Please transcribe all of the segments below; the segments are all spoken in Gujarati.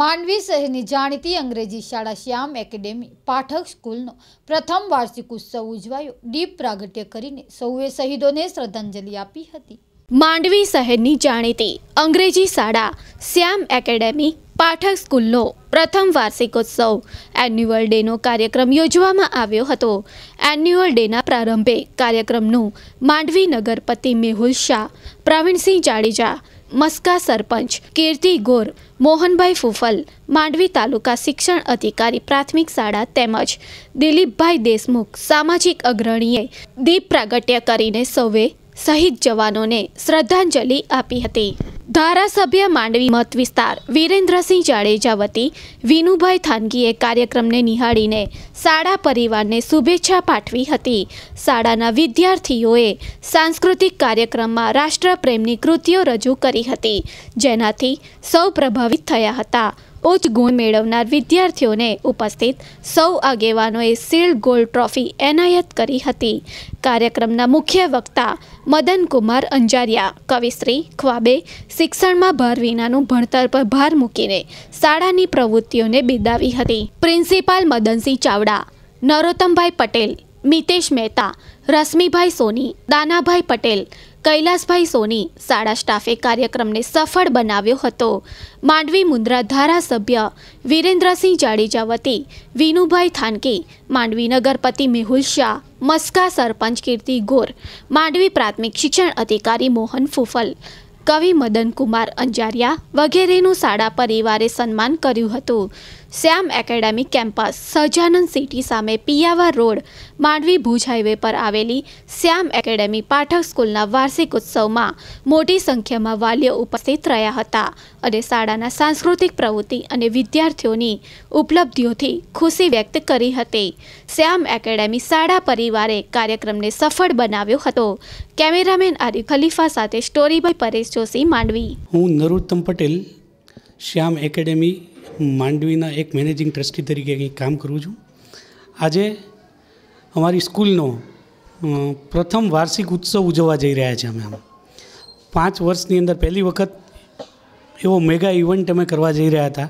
માંડવી શહેરની જાણીતી અંગ્રેજી શાળા શ્યામ એકેડેમી પાઠક સ્કૂલનો પ્રથમ વાર્ષિક ઉત્સવ ઉજવાયો. દીપ પ્રાગટ્ય કરીને સૌએ શહીદોને શ્રદ્ધાંજલિ આપી હતી. માંડવી શહેરની જાણીતી અંગ્રેજી શાળા શ્યામ એકેડેમી પાઠક સ્કૂલનો પ્રથમ વાર્ષિકોત્સવ એન્યુઅલ ડેનો કાર્યક્રમ યોજવામાં આવ્યો હતો. એન્યુઅલ ડેના પ્રારંભે કાર્યક્રમનું માંડવી નગરપતિ મેહુલ શાહ, પ્રવીણસિંહ જાડેજા મસ્કા સરપંચ કીર્તિ ગોર, મોહનભાઈ ફૂફલ, માંડવી તાલુકા શિક્ષણ અધિકારી પ્રાથમિક શાળા તેમજ દિલીપભાઈ દેશમુખ, સામાજિક અગ્રણીએ દીપ પ્રાગટ્ય કરીને સૌએ શહીદ જવાનોને શ્રદ્ધાંજલિ આપી હતી. ધારાસભ્ય માંડવી મત વિસ્તાર વિરેન્દ્રસિંહ જાડેજા વતી વિનુભાઈ થાનગીએ કાર્યક્રમને નિહાળીને શાળા પરિવારને શુભેચ્છા પાઠવી હતી. શાળાના વિદ્યાર્થીઓએ સાંસ્કૃતિક કાર્યક્રમમાં રાષ્ટ્રપ્રેમની કૃતિઓ રજૂ કરી હતી, જેનાથી સૌ પ્રભાવિત થયા હતા. ઉચ્ચ ગુણ મેળવનાર વિદ્યાર્થીઓને ઉપસ્થિત સૌ આગેવાનોએ સીલ્ડ ગોલ્ડ ટ્રોફી એનાયત કરી હતી. કાર્યક્રમના મુખ્ય વક્તા મદન કુમાર અંજારિયા, કવિશ્રી ખ્વાબે શિક્ષણમાં ભાર વિનાનું ભણતર પર ભાર મૂકીને શાળાની પ્રવૃત્તિઓને બિરદાવી હતી. પ્રિન્સિપાલ મદનસિંહ ચાવડા, નરોત્તમભાઈ પટેલ, મિતેશ મહેતા, રશ્મિભાઈ સોની, દાનાભાઈ પટેલ કૈલાસભાઈ સોની શાળા સ્ટાફે કાર્યક્રમને સફળ બનાવ્યો હતો. માંડવી મુન્દ્રા ધારાસભ્ય વિરેન્દ્રસિંહ જાડેજા વતી વિનુભાઈ થાનકી, માંડવી નગરપતિ મેહુલ શાહ, મસ્કા સરપંચ કીર્તિ ગોર, માંડવી પ્રાથમિક શિક્ષણ અધિકારી મોહન ફૂફલ, કવિ મદન કુમાર અંજારિયા વગેરેનું શાળા પરિવારે સન્માન કર્યું હતું. Shyam academy campus Sahajanand city સામે પિયાવા રોડ, માંડવી ભુજ હાઈવે પર આવેલી શ્યામ એકેડેમી પાઠક સ્કૂલના વાર્ષિક ઉત્સવમાં મોટી સંખ્યામાં વાલીઓ ઉપસ્થિત રહ્યા હતા અને શાળાના સાંસ્કૃતિક પ્રવૃત્તિ અને વિદ્યાર્થીઓની ઉપલબ્ધિઓથી ખુશી વ્યક્ત કરી હતી. શ્યામ એકેડેમી શાળા પરિવારે કાર્યક્રમને સફળ બનાવ્યો હતો. કેમેરામેન આરિફ ખલીફા સાથે સ્ટોરીબાય પરેશ જોશી, માંડવી. હું નરોત્તમ પટેલ, શ્યામ એકેડેમી માંડવીના એક મેનેજિંગ ટ્રસ્ટી તરીકે અહીં કામ કરું છું. આજે અમારી સ્કૂલનો પ્રથમ વાર્ષિક ઉત્સવ ઉજવવા જઈ રહ્યા છે અમે આમ. પાંચ વર્ષની અંદર પહેલી વખત એવો મેગા ઇવેન્ટ અમે કરવા જઈ રહ્યા હતા.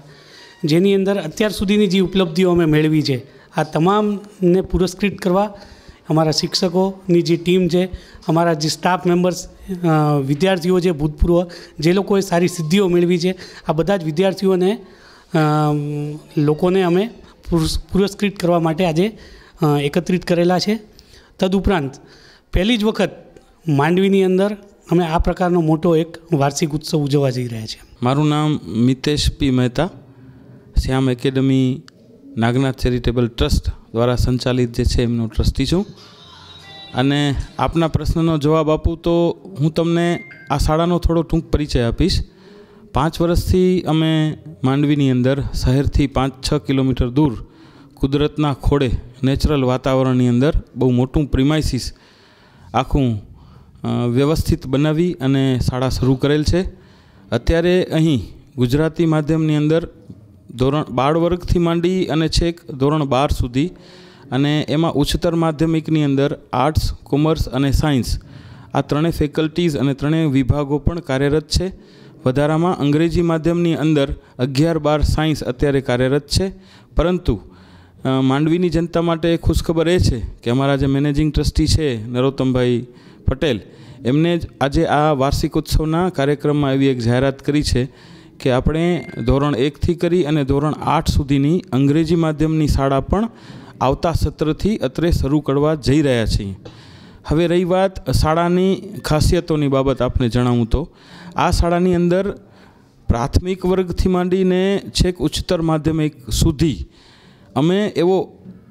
જેની અંદર અત્યાર સુધીની જે ઉપલબ્ધિઓ અમે મેળવી છે, આ તમામને પુરસ્કૃત કરવા અમારા શિક્ષકોની જે ટીમ છે, અમારા જે સ્ટાફ મેમ્બર્સ વિદ્યાર્થીઓ છે ભૂતપૂર્વ, જે લોકોએ સારી સિદ્ધિઓ મેળવી છે, આ બધા જ વિદ્યાર્થીઓને લોકોને અમે પુરસ- પુરસ્કૃત કરવા માટે આજે એકત્રિત કરેલા છે. તદુપરાંત, પહેલી જ વખત માંડવીની અંદર અમે આ પ્રકારનો મોટો એક વાર્ષિક ઉત્સવ ઉજવવા જઈ રહ્યા છીએ. મારું નામ Mitesh P Mehta. Shyam academy Nagnath charitable trust દ્વારા સંચાલિત જે છે એમનો ટ્રસ્ટી છું. અને આપના પ્રશ્નનો જવાબ આપું તો હું તમને આ શાળાનો થોડો ટૂંક પરિચય આપીશ. પાંચ વર્ષથી અમે માંડવીની અંદર શહેરથી પાંચ છ કિલોમીટર દૂર કુદરતના ખોળે નેચરલ વાતાવરણની અંદર બહુ મોટું પ્રિમાઇસીસ આખું વ્યવસ્થિત બનાવી અને શાળા શરૂ કરેલ છે. અત્યારે અહીં ગુજરાતી માધ્યમની અંદર ધોરણ બાળ વર્ગથી માંડી અને છેક ધોરણ બાર સુધી અને એમાં ઉચ્ચતર માધ્યમિકની અંદર આર્ટ્સ, કોમર્સ અને સાયન્સ આ ત્રણેય ફેકલ્ટીઝ અને ત્રણેય વિભાગો પણ કાર્યરત છે. વધારામાં અંગ્રેજી માધ્યમની અંદર અગિયાર બાર સાયન્સ અત્યારે કાર્યરત છે. પરંતુ માંડવીની જનતા માટે ખુશખબર એ છે કે અમારા જે મેનેજિંગ ટ્રસ્ટી છે, નરોત્તમભાઈ પટેલ, એમને જ આજે આ વાર્ષિક ઉત્સવના કાર્યક્રમમાં એવી એક જાહેરાત કરી છે કે આપણે ધોરણ એકથી કરી અને ધોરણ આઠ સુધીની અંગ્રેજી માધ્યમની શાળા પણ આવતા સત્રથી અત્રે શરૂ કરવા જઈ રહ્યા છીએ. હવે રહી વાત શાળાની ખાસિયતોની બાબત આપને જણાવું તો આ શાળાની અંદર પ્રાથમિક વર્ગથી માંડીને છેક ઉચ્ચતર માધ્યમિક સુધી અમે એવો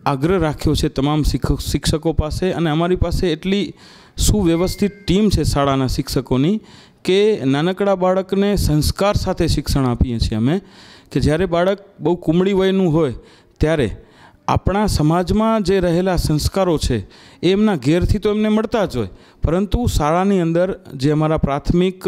આગ્રહ રાખ્યો છે તમામ શિક્ષક શિક્ષકો પાસે અને અમારી પાસે એટલી સુવ્યવસ્થિત ટીમ છે શાળાના શિક્ષકોની કે નાનકડા બાળકને સંસ્કાર સાથે શિક્ષણ આપીએ છીએ અમે કે જ્યારે બાળક બહુ કુમળી વયનું હોય ત્યારે આપણા સમાજમાં જે રહેલા સંસ્કારો છે એ એમના ઘેરથી તો એમને મળતા જ હોય. પરંતુ શાળાની અંદર જે અમારા પ્રાથમિક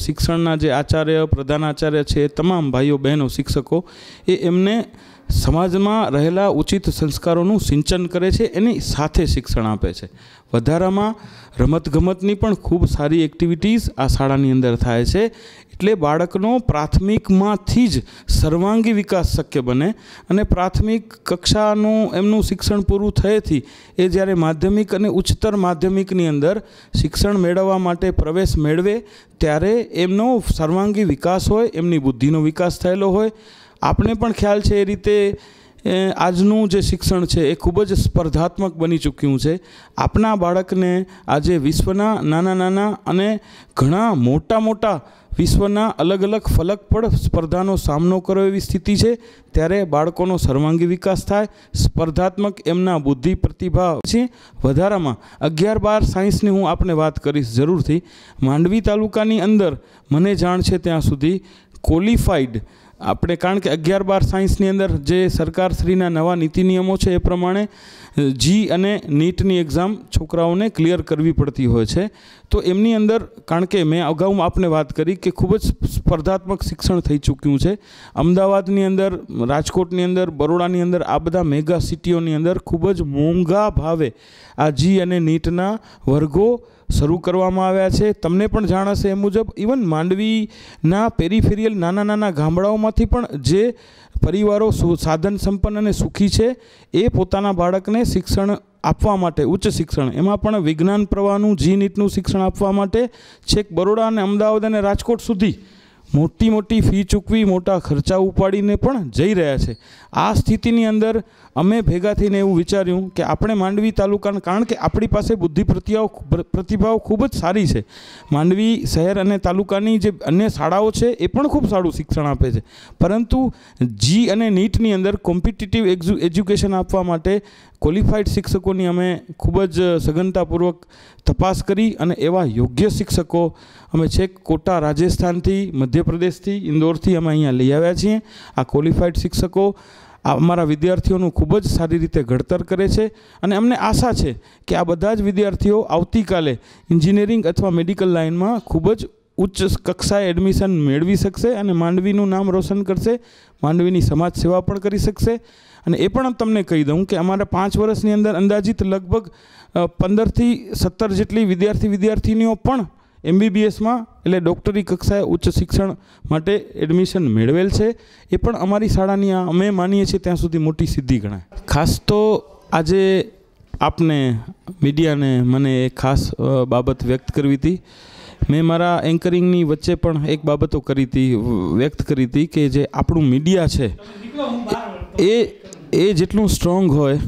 શિક્ષણના જે આચાર્ય, પ્રધાન આચાર્ય છે તમામ ભાઈઓ, બહેનો, શિક્ષકો, એ એમને સમાજમાં રહેલા ઉચિત સંસ્કારોનું સિંચન કરે છે, એની સાથે શિક્ષણ આપે છે. વધારામાં રમતગમતની પણ ખૂબ સારી એક્ટિવિટીઝ આ શાળાની અંદર થાય છે. એટલે બાળકનો પ્રાથમિકમાંથી જ સર્વાંગી વિકાસ શક્ય બને અને પ્રાથમિક કક્ષાનું એમનું શિક્ષણ પૂરું થયેથી એ જ્યારે માધ્યમિક અને ઉચ્ચતર માધ્યમિકની અંદર શિક્ષણ મેળવવા માટે પ્રવેશ મેળવે, ત્યારે એમનો સર્વાંગી વિકાસ હોય, એમની બુદ્ધિનો વિકાસ થયેલો હોય. આપણે પણ ખ્યાલ છે એ રીતે આજનું જે શિક્ષણ છે એ ખૂબ જ સ્પર્ધાત્મક બની ચૂક્યું છે. આપણા બાળકને આજે વિશ્વના નાના નાના અને ઘણા મોટા મોટા વિશ્વના અલગ અલગ ફલક પર સ્પર્ધાનો સામનો કરો એવી સ્થિતિ છે. ત્યારે બાળકોનો સર્વાંગી વિકાસ થાય, સ્પર્ધાત્મક એમના બુદ્ધિ પ્રતિભા છે. વધારામાં અગિયાર બાર સાયન્સની હું આપને વાત કરીશ જરૂરથી. માંડવી તાલુકાની અંદર મને જાણ છે ત્યાં સુધી ક્વોલિફાઈડ આપણે કારણ કે અગિયાર બાર સાયન્સની અંદર જે સરકારશ્રીના નવા નીતિ નિયમો છે એ પ્રમાણે જી અને નીટની એક્ઝામ છોકરાઓને ક્લિયર કરવી પડતી હોય છે. તો એમની અંદર, કારણ કે મેં અગાઉ આપને વાત કરી કે ખૂબ જ સ્પર્ધાત્મક શિક્ષણ થઈ ચૂક્યું છે. અમદાવાદની અંદર, રાજકોટની અંદર, બરોડાની અંદર આ બધા મેગા સિટીઓની અંદર ખૂબ જ મોંઘા ભાવે આ જી અને નીટના વર્ગો શરૂ કરવામાં આવ્યા છે. તમને પણ જાણ હશે એ મુજબ ઇવન માંડવીના પેરીફેરિયલ નાના નાના ગામડાઓમાંથી પણ જે પરિવારો સાધન સંપન્ન અને સુખી છે, એ પોતાના બાળકને શિક્ષણ આપવા માટે, ઉચ્ચ શિક્ષણ. એમાં પણ વિજ્ઞાન પ્રવાહનું, જી નીટનું શિક્ષણ આપવા માટે છેક બરોડા અને અમદાવાદ અને રાજકોટ સુધી મોટી મોટી ફી ચૂકવી, મોટા ખર્ચા ઉપાડીને પણ જઈ રહ્યા છે. આ સ્થિતિની અંદર અમે ભેગા થઈને એવું વિચાર્યું કે આપણે માંડવી તાલુકાના, કારણ કે આપણી પાસે બુદ્ધિ પ્રતિભાવ પ્રતિભાવ ખૂબ જ સારી છે. માંડવી શહેર અને તાલુકાની જે અન્ય શાળાઓ છે એ પણ ખૂબ સારું શિક્ષણ આપે છે. પરંતુ જી અને નીટની અંદર કોમ્પિટિટિવ એજ્યુકેશન આપવા માટે ક્વોલિફાઈડ શિક્ષકોની અમે ખૂબ જ સઘનતાપૂર્વક તપાસ કરી અને એવા યોગ્ય શિક્ષકો અમે છેક કોટા રાજસ્થાનથી, મધ્યપ્રદેશથી, ઇન્દોરથી અમે અહીંયા લઈ આવ્યા છીએ. આ ક્વોલિફાઈડ શિક્ષકો અમારા વિદ્યાર્થીઓનું ખૂબ જ સારી રીતે ઘડતર કરે છે અને અમને આશા છે કે આ બધા જ વિદ્યાર્થીઓ આવતીકાલે એન્જિનિયરિંગ અથવા મેડિકલ લાઇનમાં ખૂબ જ ઉચ્ચ કક્ષાએ એડમિશન મેળવી શકશે અને માંડવીનું નામ રોશન કરશે, માંડવીની સમાજ સેવા પણ કરી શકશે. અને એ પણ તમને કહી દઉં કે અમારા પાંચ વર્ષની અંદર અંદાજિત લગભગ પંદરથી સત્તર જેટલી વિદ્યાર્થી વિદ્યાર્થીનીઓ પણ એમબીબીએસમાં એટલે ડૉક્ટરી કક્ષાએ ઉચ્ચ શિક્ષણ માટે એડમિશન મેળવેલ છે. એ પણ અમારી શાળાની આ અમે માનીએ છીએ ત્યાં સુધી મોટી સિદ્ધિ ગણાય. ખાસ તો આજે આપને, મીડિયાને મને એક ખાસ બાબત વ્યક્ત કરવી હતી. મેં મારા એન્કરિંગની વચ્ચે પણ એક બાબતો કરી હતી, વ્યક્ત કરી હતી કે જે આપણું મીડિયા છે એ એ જેટલું સ્ટ્રોંગ હોય,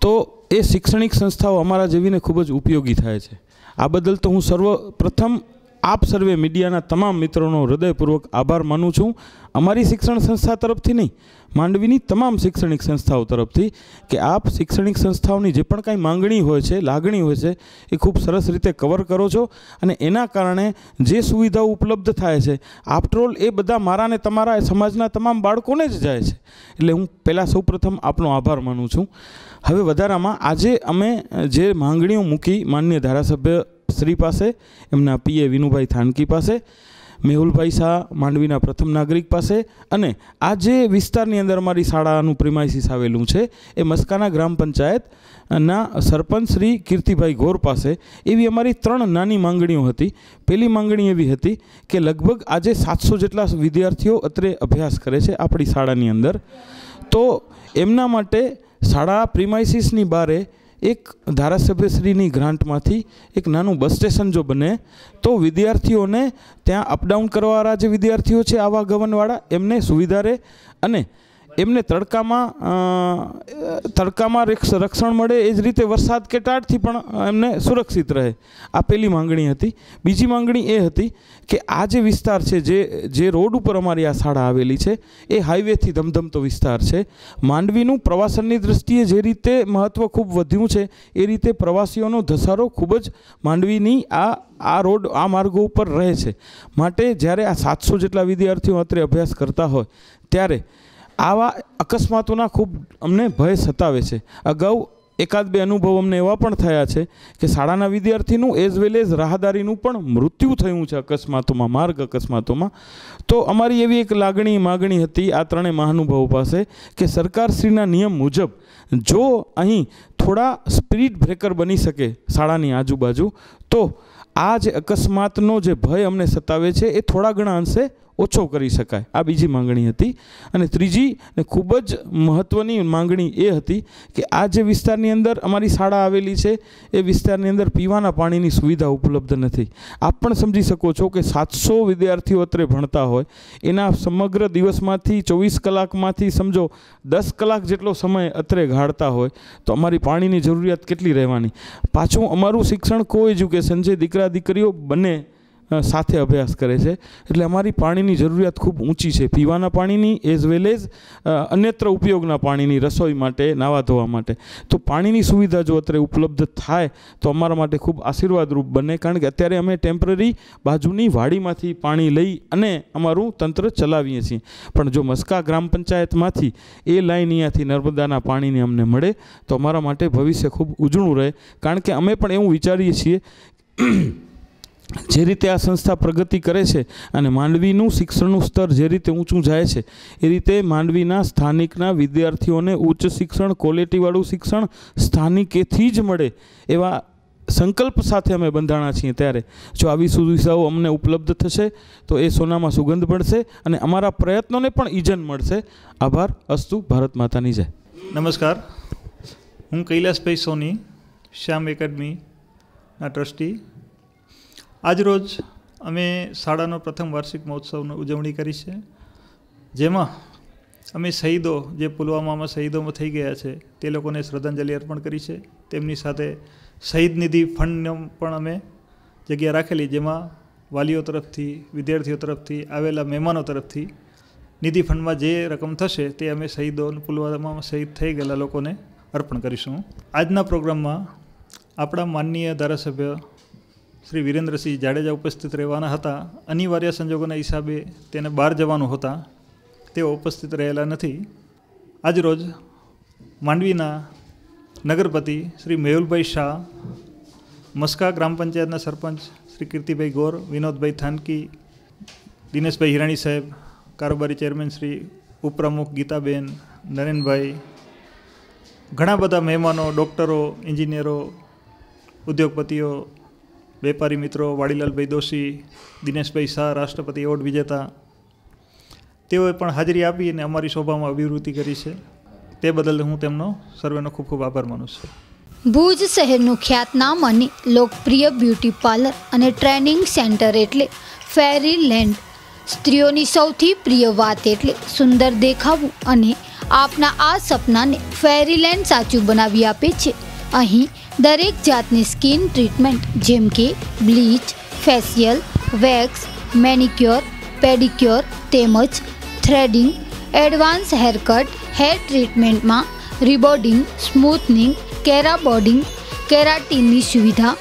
તો એ શૈક્ષણિક સંસ્થાઓ અમારા જેવીને ખૂબ જ ઉપયોગી થાય છે. આ બદલ તો હું સર્વ પ્રથમ આપ સર્વે મીડિયાના તમામ મિત્રોનો હૃદયપૂર્વક આભાર માનું છું. અમારી શિક્ષણ સંસ્થા તરફથી નહીં, માંડવીની તમામ શૈક્ષણિક સંસ્થાઓ તરફથી કે આપ શૈક્ષણિક સંસ્થાઓની જે પણ કાંઈ માંગણી હોય છે, લાગણી હોય છે, એ ખૂબ સરસ રીતે કવર કરો છો અને એના કારણે જે સુવિધાઓ ઉપલબ્ધ થાય છે આફ્ટરઓલ એ બધા મારા ને તમારા સમાજના તમામ બાળકોને જ જાય છે. એટલે હું પહેલાં સૌપ્રથમ આપનો આભાર માનું છું. હવે વધારામાં આજે અમે જે માંગણીઓ મૂકી માન્ય ધારાસભ્ય શ્રી પાસે, એમના પીએ વિનુભાઈ થાનકી પાસે, મેહુલભાઈ શાહ માંડવીના પ્રથમ નાગરિક પાસે અને આ જે વિસ્તારની અંદર અમારી શાળાનું પ્રિમાઇસીસ આવેલું છે, એ મસ્કાના ગ્રામ પંચાયતના સરપંચ શ્રી કીર્તિભાઈ ગોર પાસે, એવી અમારી ત્રણ નાની માંગણીઓ હતી. પહેલી માંગણી એવી હતી કે લગભગ આજે સાતસો જેટલા વિદ્યાર્થીઓ અત્રે અભ્યાસ કરે છે આપણી શાળાની અંદર. તો એમના માટે શાળા પ્રિમાઇસીસની બારે એક ધારાસભ્યશ્રીની ગ્રાન્ટમાંથી એક નાનું બસ સ્ટેશન જો બને, તો વિદ્યાર્થીઓને ત્યાં અપડાઉન કરવાવાળા જે વિદ્યાર્થીઓ છે, આવા ગવનવાળા, એમને સુવિધા રહે અને એમને તડકામાં તડકામાં રક્ષ- રક્ષણ મળે એ જ રીતે વરસાદ કે ટાઢથી પણ એમને સુરક્ષિત રહે. આ પહેલી માંગણી હતી. બીજી માંગણી એ હતી કે આ જે વિસ્તાર છે, જે જે રોડ ઉપર અમારી આ શાળા આવેલી છે, એ હાઈવેથી ધમધમતો વિસ્તાર છે. માંડવીનું પ્રવાસનની દૃષ્ટિએ જે રીતે મહત્ત્વ ખૂબ વધ્યું છે, એ રીતે પ્રવાસીઓનો ધસારો ખૂબ જ માંડવીની આ આ રોડ, આ માર્ગો ઉપર રહે છે. માટે જ્યારે આ સાતસો જેટલા વિદ્યાર્થીઓ અત્રે અભ્યાસ કરતા હોય, ત્યારે આવા અકસ્માતોના ખૂબ અમને ભય સતાવે છે. અગાઉ એકાદ બે અનુભવ અમને એવા પણ થયા છે કે શાળાના વિદ્યાર્થીનું એઝ વેલ એઝ રાહદારીનું પણ મૃત્યુ થયું છે અકસ્માતોમાં, માર્ગ અકસ્માતોમાં. તો અમારી એવી એક લાગણી માગણી હતી આ ત્રણેય મહાનુભાવો પાસે કે સરકારશ્રીના નિયમ મુજબ જો અહીં થોડા સ્પીડ બ્રેકર બની શકે શાળાની આજુબાજુ, તો આ જે અકસ્માતનો જે ભય અમને સતાવે છે, એ થોડા ઘણા અંશે ઓછો કરી શકાય. આ બીજી માંગણી હતી. અને ત્રીજી, ને ખૂબ જ મહત્ત્વની માંગણી એ હતી કે આ જે વિસ્તારની અંદર અમારી શાળા આવેલી છે, એ વિસ્તારની અંદર પીવાના પાણીની સુવિધા ઉપલબ્ધ નથી. આપ પણ સમજી શકો છો કે સાતસો વિદ્યાર્થીઓ અત્રે ભણતા હોય. એના સમગ્ર દિવસમાંથી ચોવીસ કલાકમાંથી સમજો દસ કલાક જેટલો સમય અત્રે ગાળતા હોય, તો અમારી પાણીની જરૂરિયાત કેટલી રહેવાની? પાછું અમારું શિક્ષણ કો એજ્યુકેશન છે દીકરા દીકરીઓ બંને સાથે અભ્યાસ કરે છે. એટલે અમારી પાણીની જરૂરિયાત ખૂબ ઊંચી છે. પીવાના પાણીની એઝ વેલ એઝ અન્યત્ર ઉપયોગના પાણીની રસોઈ માટે, નાવા ધોવા માટે. તો પાણીની સુવિધા જો અત્યારે ઉપલબ્ધ થાય, તો અમારા માટે ખૂબ આશીર્વાદરૂપ બને. કારણ કે અત્યારે અમે ટેમ્પરરી બાજુની વાડીમાંથી પાણી લઈ અને અમારું તંત્ર ચલાવીએ છીએ. પણ જો મસ્કા ગ્રામ પંચાયતમાંથી એ લાઈન અહીંયાથી નર્મદાના પાણીની અમને મળે, તો અમારા માટે ભવિષ્ય ખૂબ ઉજળું રહે. કારણ કે અમે પણ એવું વિચારીએ છીએ જે રીતે આ સંસ્થા પ્રગતિ કરે છે અને માંડવીનું શિક્ષણનું સ્તર જે રીતે ઊંચું જાય છે, એ રીતે માંડવીના સ્થાનિકના વિદ્યાર્થીઓને ઉચ્ચ શિક્ષણ, ક્વોલિટીવાળું શિક્ષણ સ્થાનિકેથી જ મળે એવા સંકલ્પ સાથે અમે બંધાણા છીએ ત્યારે. જો આવી સુવિધાઓ અમને ઉપલબ્ધ થશે, તો એ સોનામાં સુગંધ પડશે અને અમારા પ્રયત્નોને પણ ઈજન મળશે. આભાર, અસ્તુ, ભારત માતાની જય. નમસ્કાર. હું કૈલાસભાઈ સોની, શ્યામ એકેડમીના ટ્રસ્ટી આજરોજ અમે શાળાનો પ્રથમ વાર્ષિક મહોત્સવની ઉજવણી કરી છે. જેમાં અમે શહીદો જે પુલવામામાં શહીદોમાં થઈ ગયા છે, તે લોકોને શ્રદ્ધાંજલિ અર્પણ કરી છે. તેમની સાથે શહીદ નિધિ ફંડનો પણ અમે જગ્યા રાખેલી, જેમાં વાલીઓ તરફથી, વિદ્યાર્થીઓ તરફથી, આવેલા મહેમાનો તરફથી નિધિ ફંડમાં જે રકમ થશે, તે અમે શહીદો પુલવામામાં શહીદ થઈ ગયેલા લોકોને અર્પણ કરીશું. આજના પ્રોગ્રામમાં આપણા માનનીય ધારાસભ્ય શ્રી વિરેન્દ્રસિંહ જાડેજા ઉપસ્થિત રહેવાના હતા. અનિવાર્ય સંજોગોના હિસાબે તેને બહાર જવાનું હતા તેઓ ઉપસ્થિત રહેલા નથી. આજરોજ માંડવીના નગરપતિ શ્રી મેહુલભાઈ શાહ, મસ્કા ગ્રામ પંચાયતના સરપંચ શ્રી કીર્તિભાઈ ગોર, વિનોદભાઈ થાનકી, દિનેશભાઈ હિરાણી સાહેબ, કારોબારી ચેરમેન શ્રી ઉપપ્રમુખ ગીતાબેન, નરેનભાઈ, ઘણા બધા મહેમાનો, ડૉક્ટરો, એન્જિનિયરો, ઉદ્યોગપતિઓ વેપારી મિત્રો, વાડીલાલભાઈ દોશી, દિનેશભાઈ શાહ, રાષ્ટ્રપતિ એવોર્ડ વિજેતા, તેઓએ પણ હાજરી આપી અને અમારી શોભામાં અભિવૃદ્ધિ કરી છે. તે બદલ હું તેમનો સર્વેનો ખૂબ ખૂબ આભાર માનું છું. ભુજ શહેરનું ખ્યાતનામ અને લોકપ્રિય બ્યુટી પાર્લર અને ટ્રેનિંગ સેન્ટર એટલે ફેરી લેન્ડ સ્ત્રીઓની સૌથી પ્રિય વાત એટલે સુંદર દેખાવું અને આપના આ સપનાને ફેરીલેન્ડ સાચું બનાવી આપે છે. અહીં દરેક જાતની સ્કિન ટ્રીટમેન્ટ જેમ કે bleach, facial, wax, manicure, pedicure તેમજ થ્રેડિંગ, એડવાન્સ હેરકટ, હેર ટ્રીટમેન્ટમાં રિબોર્ડિંગ, સ્મૂથનિંગ કેરાબોર્ડિંગ કેરાટીનની સુવિધા.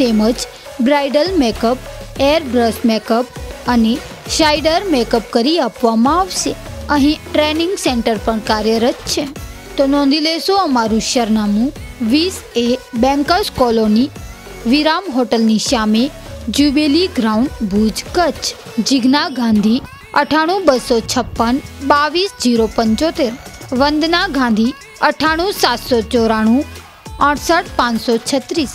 તેમજ bridal makeup, air brush makeup અને શાઇડર મેકઅપ કરી આપવામાં આવશે. અહીં ટ્રેનિંગ સેન્ટર પણ કાર્યરત છે. તો નોંધી લેશો અમારું સરનામું વીસ એ બેન્કર્સ કોલોની, વિરામ હોટલની સામે, જ્યુબેલી ગ્રાઉન્ડ, ભુજ કચ્છ. જિજ્ઞા ગાંધી, અઠાણું બસો છપ્પન, બાવીસ જીરો પંચોતેર. વંદના ગાંધી, અઠાણું સાતસો ચોરાણું, અડસઠ પાંચસો છત્રીસ.